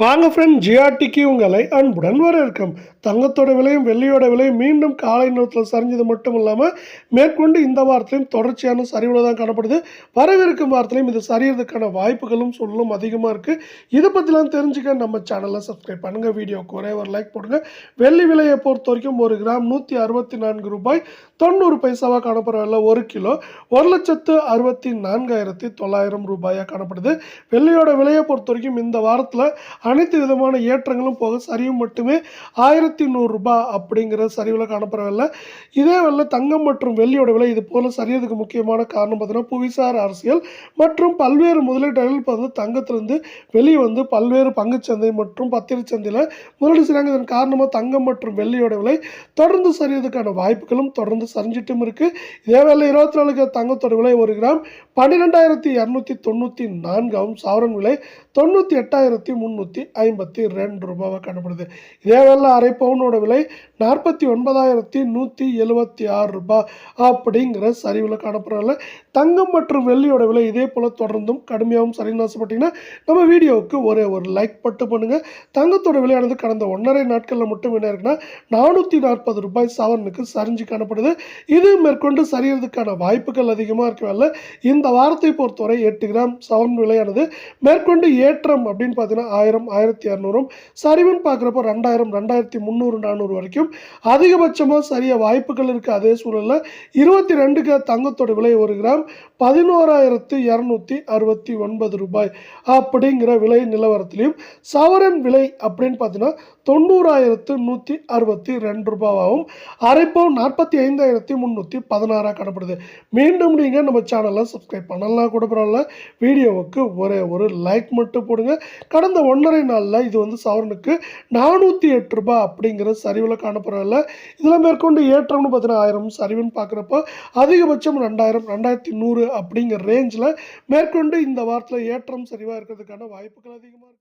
வாங்க ஃப்ரெண்ட் ஜிஆர்டிக்கு உங்களை அன்புடன் வரவேற்கும். தங்கத்தோட விலையும் வெள்ளியோட விலையும் மீண்டும் காலை நேரத்தில் சரிஞ்சது மட்டும் இல்லாமல் மேற்கொண்டு இந்த வாரத்திலையும் தொடர்ச்சியான சரிவில் தான் காணப்படுது. வரவிருக்கும் வாரத்திலையும் இது சரியறதுக்கான வாய்ப்புகளும் சொல்லும் அதிகமாக இருக்குது இதை பற்றிலாம் தெரிஞ்சுக்க நம்ம சேனலை சப்ஸ்கிரைப் பண்ணுங்கள் வீடியோக்கு ஒரே ஒரு லைக் போடுங்க. வெள்ளி விலையை பொறுத்த வரைக்கும் ஒரு கிராம் நூற்றி அறுபத்தி நான்கு ரூபாய் தொண்ணூறு பைசாவாக காணப்படுறதில்ல ஒரு கிலோ. ஒரு லட்சத்து அறுபத்தி நான்காயிரத்தி தொள்ளாயிரம் ரூபாயாக காணப்படுது. வெள்ளியோட விலையை பொறுத்த வரைக்கும் இந்த வாரத்தில் அனைத்து விதமான ஏற்றங்களும் போக சரிவு மட்டுமே ஆயிரத்தி நூறுரூபா அப்படிங்கிற சரிவில் காணப்படவில்லை இதே வேளை தங்கம் மற்றும் வெள்ளியோட விலை இது போல் சரியதுக்கு முக்கியமான காரணம் பார்த்தீங்கன்னா புவிசார் அரசியல் மற்றும் பல்வேறு முதலீட்டாளர்கள் இப்போ வந்து தங்கத்திலிருந்து வெளியே வந்து பல்வேறு பங்குச்சந்தை மற்றும் பத்திரச் சந்தையில் முதலீடு செய்கிறாங்க இதன் காரணமாக தங்கம் மற்றும் வெள்ளியோட விலை தொடர்ந்து சரியதுக்கான வாய்ப்புகளும் தொடர்ந்து சரிஞ்சிட்டும் இருக்குது இதே வேலை இருபத்தி நாலுக்கு தங்கத்தோட விலை ஒரு கிராம் பன்னிரெண்டாயிரத்தி இரநூத்தி தொண்ணூற்றி நான்காம் சாவரன் விலை தொண்ணூற்றி எட்டாயிரத்தி முந்நூற்றி ஐம்பத்தி ரெண்டு ரூபாவாக காணப்படுது. இதே வேளை அரை பவுனோட விலை நாற்பத்தி ஒன்பதாயிரத்தி நூற்றி எழுபத்தி ஆறு ரூபாய் அப்படிங்கிற சரிவில் காணப்படுறதில்ல தங்கம் மற்றும் வெள்ளியோட விலை இதே போல் தொடர்ந்தும் கடுமையாகவும் சரின்னு ஆசைப்பட்டிங்கன்னா நம்ம வீடியோவுக்கு ஒரே ஒரு லைக் பட்டு பண்ணுங்கள் தங்கத்தோட விலையானது கடந்த ஒன்றரை நாட்களில் மட்டும் என்ன இருக்குன்னா நானூற்றி நாற்பது ரூபாய் சவரனுக்கு சரிஞ்சு காணப்படுது. இது மேற்கொண்டு சரியறதுக்கான வாய்ப்புகள் அதிகமாக இருக்கவில்லை இந்த வாரத்தை பொறுத்தவரை எட்டு கிராம் சவரன் விலையானது மேற்கொண்டு ஏற்றம் அப்படின்னு பார்த்தீங்கன்னா ஆயிரம் ஆயிரம் ஆயிரத்தி இரநூறும் சரிவுன்னு பார்க்குறப்போ ரெண்டாயிரம் ரெண்டாயிரத்தி முந்நூறு நானூறு வரைக்கும். அதிகபட்சமாக சரிய வாய்ப்புகள் இருக்குது அதே சூழலில் இருபத்தி ரெண்டுக்கு தங்கத்தோட விலை ஒரு கிராம் பதினோராயிரத்து இரநூத்தி அறுபத்தி ஒன்பது ரூபாய். அப்படிங்கிற விலை நிலவரத்திலையும் சவரன் விலை அப்படின்னு பார்த்தீங்கன்னா தொண்ணூறாயிரத்து நூற்றி அறுபத்தி ரெண்டு ரூபாவாகவும் அரைப்பவுன் நாற்பத்தி ஐந்தாயிரத்தி முந்நூற்றி பதினாறாக காணப்படுது மீண்டும் நீங்கள் நம்ம சேனலை சப்ஸ்கிரைப் பண்ணலாம் கூட பரவாயில்ல. வீடியோவுக்கு ஒரே ஒரு லைக் மட்டும் போடுங்க. கடந்த ஒன்றரை நாளில் இது வந்து சவரனுக்கு நானூற்றி எட்டு ரூபாய் அப்படிங்கிற சரிவில் காணப்படுறதில்ல இதில் மேற்கொண்டு ஏற்றம்னு பார்த்தீங்கன்னா ஆயிரம் சரிவுன்னு பார்க்குறப்போ அதிகபட்சம் ரெண்டாயிரம் ரெண்டாயிரத்தி நூறு அப்படிங்கிற ரேஞ்சில் மேற்கொண்டு இந்த வாரத்தில் ஏற்றம் சரிவாக இருக்கிறதுக்கான வாய்ப்புகள் அதிகமாக இருக்குது